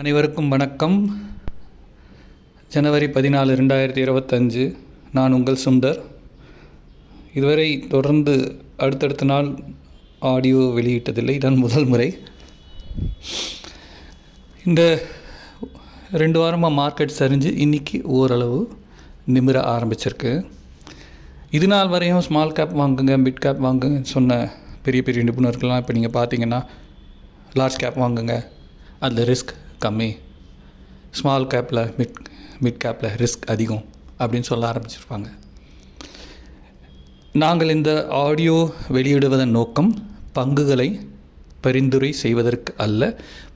அனைவருக்கும் வணக்கம். ஜனவரி பதினாலு ரெண்டாயிரத்தி இருபத்தஞ்சு. நான் உங்கள் சுந்தர். இதுவரை தொடர்ந்து அடுத்தடுத்த நாள் ஆடியோ வெளியிட்டதில்லை. இதான் முதல் முறை. இந்த ரெண்டு வாரமாக மார்க்கெட் சரிஞ்சு இன்றைக்கி ஓரளவு நிமிர ஆரம்பிச்சிருக்கு. இது நாள் வரையும் ஸ்மால் கேப் வாங்குங்க மிட் கேப் வாங்குங்க சொன்ன பெரிய பெரிய நிபுணர்கள்லாம் இப்போ நீங்கள் பார்த்தீங்கன்னா லார்ஜ் கேப் வாங்குங்க. அதில் ரிஸ்க் கம்மி. ஸ்மால் கேப்பில் மிட் மிட் கேப்பில் ரிஸ்க் அதிகம் அப்படின்னு சொல்ல ஆரம்பிச்சிருப்பாங்க. நாங்கள் இந்த ஆடியோ வெளியிடுவதன் நோக்கம் பங்குகளை பரிந்துரை செய்வதற்கு அல்ல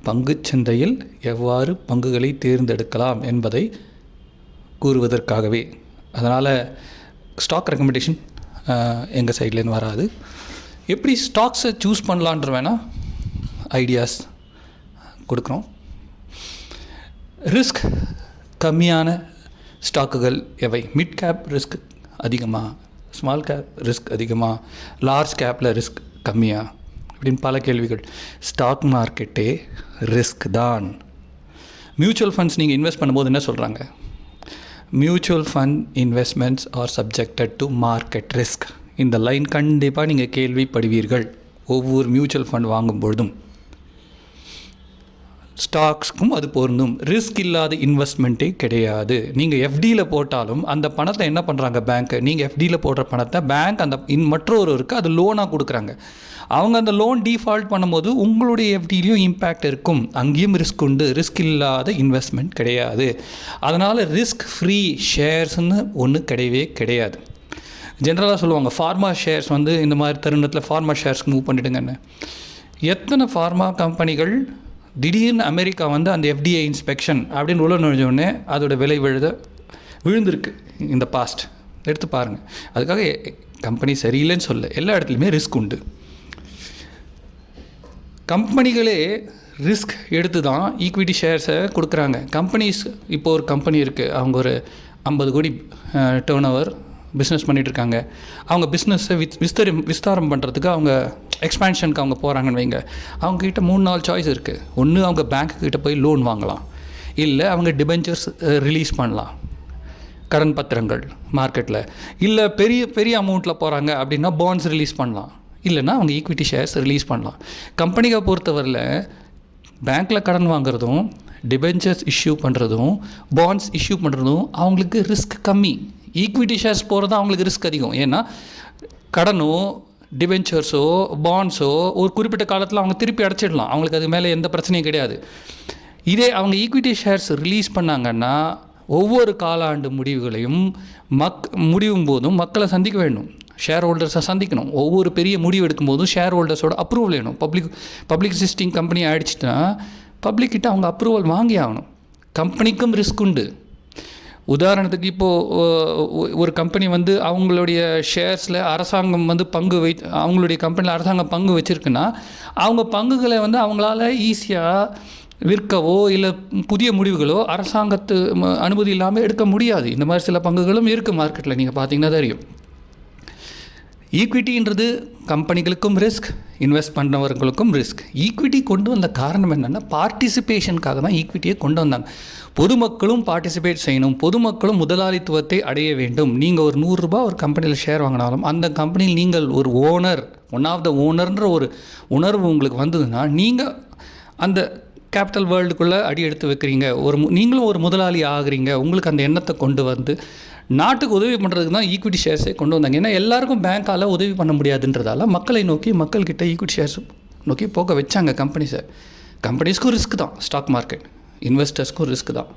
பங்குச் சந்தையில் எவ்வாறு பங்குகளை தேர்ந்தெடுக்கலாம் என்பதை கூறுவதற்காகவே. அதனால் ஸ்டாக் ரெக்கமெண்டேஷன் எங்கள் சைட்லேருந்து வராது. எப்படி ஸ்டாக்ஸை சூஸ் பண்ணலான்ற வேணால் ஐடியாஸ் கொடுக்குறோம். ரிஸ்க் கம்மியான ஸ்டாக்குகள் எவை? மிட் கேப் ரிஸ்க் அதிகமாக ஸ்மால் கேப் ரிஸ்க் அதிகமாக லார்ஜ் கேப்பில் ரிஸ்க் கம்மியாக அப்படின்னு பல கேள்விகள். ஸ்டாக் மார்க்கெட்டே ரிஸ்க் தான். மியூச்சுவல் ஃபண்ட்ஸ் நீங்கள் இன்வெஸ்ட் பண்ணும்போது என்ன சொல்கிறாங்க mutual fund investments are subjected to market risk இந்த லைன் கண்டிப்பாக நீங்கள் கேள்விப்படுவீர்கள். ஒவ்வொரு மியூச்சுவல் ஃபண்ட் வாங்கும் பொழுதும் ஸ்டாக்ஸ்க்கும் அது பொருந்தும். ரிஸ்க் இல்லாத இன்வெஸ்ட்மெண்ட்டே கிடையாது. நீங்கள் எஃப்டியில் போட்டாலும் அந்த பணத்தை என்ன பண்ணுறாங்க பேங்க்கு நீங்கள் எஃப்டியில் போடுற பணத்தை பேங்க் அந்த இன் மற்றொருவருக்கு அது லோனாக கொடுக்குறாங்க. அவங்க அந்த லோன் டிஃபால்ட் பண்ணும்போது உங்களுடைய எஃப்டிலையும் இம்பேக்ட் இருக்கும். அங்கேயும் ரிஸ்க் உண்டு. ரிஸ்க் இல்லாத இன்வெஸ்ட்மெண்ட் கிடையாது. அதனால் ரிஸ்க் ஃப்ரீ ஷேர்ஸ்னு ஒன்று கிடையவே கிடையாது. ஜென்ரலாக சொல்லுவாங்க ஃபார்மா ஷேர்ஸ் வந்து இந்த மாதிரி தருணத்தில் ஃபார்மா ஷேர்ஸ்க்கு மூவ் பண்ணிவிடுங்கன்னு எத்தனை ஃபார்மா கம்பெனிகள் திடீர்னு அமெரிக்கா வந்து அந்த எஃப்டிஐ இன்ஸ்பெக்ஷன் அப்படின்னு உள்ள நுழைஞ்சோடனே அதோட விலை விழுத விழுந்திருக்கு இந்த பாஸ்ட் எடுத்து பாருங்கள் அதுக்காக கம்பெனி சரியில்லைன்னு சொல்ல எல்லா இடத்துலையுமே ரிஸ்க் உண்டு. கம்பெனிகளே ரிஸ்க் எடுத்து தான் ஈக்விட்டி ஷேர்ஸை கொடுக்குறாங்க. கம்பெனிஸ் இப்போ ஒரு கம்பெனி இருக்குது அவங்க ஒரு ஐம்பது கோடி டேர்ன் ஓவர் பிஸ்னஸ் பண்ணிகிட்ருக்காங்க அவங்க பிஸ்னஸை வித் விஸ்தரி விஸ்தாரம் பண்ணுறதுக்கு அவங்க எக்ஸ்பேன்ஷனுக்கு அவங்க போகிறாங்கன்னு வைங்க. அவங்கக்கிட்ட மூணு நாலு சாய்ஸ் இருக்குது ஒன்று அவங்க பேங்க்குக்கிட்ட போய் லோன் வாங்கலாம். இல்லை அவங்க டிபெஞ்சர்ஸ் ரிலீஸ் பண்ணலாம். கடன் பத்திரங்கள் மார்க்கெட்டில் இல்லை பெரிய பெரிய அமௌண்ட்டில் போகிறாங்க அப்படின்னா பாண்ட்ஸ் ரிலீஸ் பண்ணலாம். இல்லைன்னா அவங்க ஈக்விட்டி ஷேர்ஸ் ரிலீஸ் பண்ணலாம். கம்பெனியை பொறுத்தவரையில் பேங்க்கில் கடன் வாங்குறதும் டிபெஞ்சர்ஸ் இஷ்யூ பண்ணுறதும் பாண்ட்ஸ் இஷ்யூ பண்ணுறதும் அவங்களுக்கு ரிஸ்க் கம்மி. ஈக்விட்டி ஷேர்ஸ் போகிறது அவங்களுக்கு ரிஸ்க் அதிகம். ஏன்னா கடனோ டிபென்ச்சர்ஸோ பாண்ட்ஸோ ஒரு குறிப்பிட்ட காலத்தில் அவங்க திருப்பி அடைச்சிடலாம். அவங்களுக்கு அது மேலே எந்த பிரச்சனையும் கிடையாது. இதே அவங்க ஈக்விட்டி ஷேர்ஸ் ரிலீஸ் பண்ணாங்கன்னா ஒவ்வொரு காலாண்டு முடிவுகளையும் மக் முடிவும் போதும் மக்களை சந்திக்க வேண்டும். ஷேர் ஹோல்டர்ஸை சந்திக்கணும். ஒவ்வொரு பெரிய முடிவு எடுக்கும்போதும் ஷேர் ஹோல்டர்ஸோட அப்ரூவல் வேணும். பப்ளிக் பப்ளிக் சிஸ்டிங் கம்பெனி ஆகிடுச்சுன்னா பப்ளிக்கிட்ட அவங்க அப்ரூவல் வாங்கி ஆகணும். கம்பெனிக்கும் ரிஸ்க் உண்டு. உதாரணத்துக்கு இப்போது ஒரு கம்பெனி வந்து அவங்களுடைய ஷேர்ஸில் அரசாங்கம் வந்து பங்கு வை அவங்களுடைய கம்பெனியில் அரசாங்கம் பங்கு வச்சுருக்குன்னா அவங்க பங்குகளை வந்து அவங்களால ஈஸியாக விற்கவோ இல்லை புதிய முடிவுகளோ அரசாங்கத்து அனுமதி இல்லாமல் எடுக்க முடியாது. இந்த மாதிரி சில பங்குகளும் இருக்குது மார்க்கெட்டில் நீங்கள் பார்த்தீங்கன்னா தெரியும். ஈக்விட்டின்றது கம்பெனிகளுக்கும் ரிஸ்க் இன்வெஸ்ட் பண்ணவர்களுக்கும் ரிஸ்க் ஈக்விட்டி கொண்டு வந்த காரணம் என்னென்னா பார்ட்டிசிபேஷனுக்காக தான் ஈக்விட்டியை கொண்டு வந்தாங்க. பொதுமக்களும் பார்ட்டிசிபேட் செய்யணும். பொதுமக்களும் முதலாளித்துவத்தை அடைய வேண்டும். நீங்கள் ஒரு நூறுரூபா ஒரு கம்பெனியில் ஷேர் வாங்கினாலும் அந்த கம்பெனியில் நீங்கள் ஒரு ஓனர் ஒன் ஆஃப் த ஓனர்ன்ற ஒரு உணர்வு உங்களுக்கு வந்ததுன்னா நீங்கள் அந்த கேபிட்டல் வேர்ல்டுக்குள்ளே அடி எடுத்து வைக்கிறீங்க. ஒரு நீங்களும் ஒரு முதலாளி ஆகுறீங்க. உங்களுக்கு அந்த எண்ணத்தை கொண்டு வந்து நாட்டுக்கு உதவி பண்ணுறதுக்கு தான் ஈக்விட்டி ஷேர்ஸே கொண்டு வந்தாங்க. ஏன்னா எல்லாருக்கும் பேங்க்கால் உதவி பண்ண முடியாதுன்றதால மக்களை நோக்கி மக்கள்கிட்ட ஈக்விட்டி ஷேர்ஸ் நோக்கி போக வச்சாங்க கம்பெனிஸை கம்பெனிஸ்க்கும் ரிஸ்க் தான் ஸ்டாக் மார்க்கெட் இன்வெஸ்டர்ஸ்க்கும் ரிஸ்க் தான்.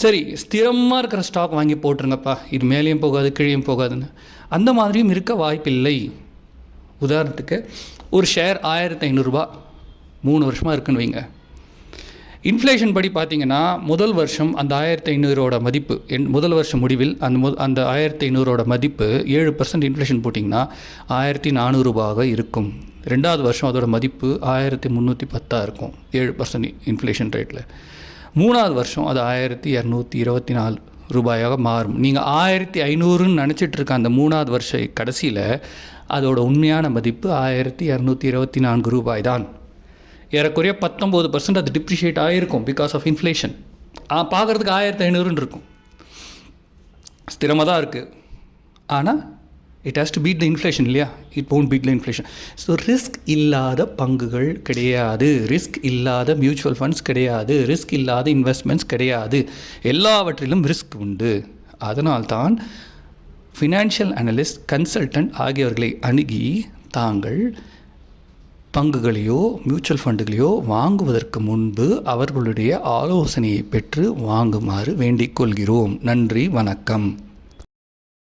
சரி ஸ்திரமாக இருக்கிற ஸ்டாக் வாங்கி போட்டுருங்கப்பா. இது மேலேயும் போகாது கீழேயும் போகாதுன்னு. அந்த மாதிரியும் இருக்க வாய்ப்பில்லை. உதாரணத்துக்கு ஒரு ஷேர் ஆயிரத்தி ஐநூறுரூபா மூணு வருஷமாக இருக்குன்னு வைங்க. இன்ஃப்ளேஷன் படி பார்த்தீங்கன்னா முதல் வருஷம் அந்த ஆயிரத்தி ஐநூறோட மதிப்பு என் முதல் வருஷம் முடிவில் அந்த மு அந்த ஆயிரத்தி ஐநூறோட மதிப்பு ஏழு பர்சன்ட் இன்ஃப்ளேஷன் போட்டிங்கன்னா ஆயிரத்தி நானூறுபாக இருக்கும். ரெண்டாவது வருஷம் அதோட மதிப்பு ஆயிரத்தி முந்நூற்றி பத்தாக இருக்கும் ஏழு பர்சன்ட் இன்ஃப்ளேஷன் ரேட்டில் மூணாவது வருஷம் அது ஆயிரத்தி இரநூத்தி இருபத்தி நாலு ரூபாயாக மாறும். நீங்கள் ஆயிரத்தி ஐநூறுன்னு நினச்சிட்டு இருக்க அந்த மூணாவது வருஷ கடைசியில் அதோட உண்மையான மதிப்பு ஆயிரத்தி இரநூத்தி இருபத்தி நான்கு ரூபாய் தான். ஏறக்குறைய பத்தொம்போது பர்சன்ட் அது டிப்ரிஷியேட் ஆகிருக்கும் பிகாஸ் ஆஃப் இன்ஃப்ளேஷன் பார்க்குறதுக்கு ஆயிரத்தி ஐநூறுன்னு இருக்கும். ஸ்திரமாக தான் இருக்குது ஆனால் it has to beat the inflation இல்லையா? It won't beat the inflation so risk இல்லாத பங்குகள் கிடையாது. ரிஸ்க் இல்லாத மியூச்சுவல் ஃபண்ட்ஸ் கிடையாது. ரிஸ்க் இல்லாத இன்வெஸ்ட்மெண்ட்ஸ் கிடையாது. எல்லாவற்றிலும் ரிஸ்க் உண்டு. அதனால்தான் ஃபினான்ஷியல் அனலிஸ்ட் கன்சல்டன்ட் ஆகியவர்களை அணுகி தாங்கள் பங்குகளையோ மியூச்சுவல் ஃபண்டுகளையோ வாங்குவதற்கு முன்பு அவர்களுடைய ஆலோசனையை பெற்று வாங்குமாறு வேண்டிக் கொள்கிறோம். நன்றி வணக்கம்.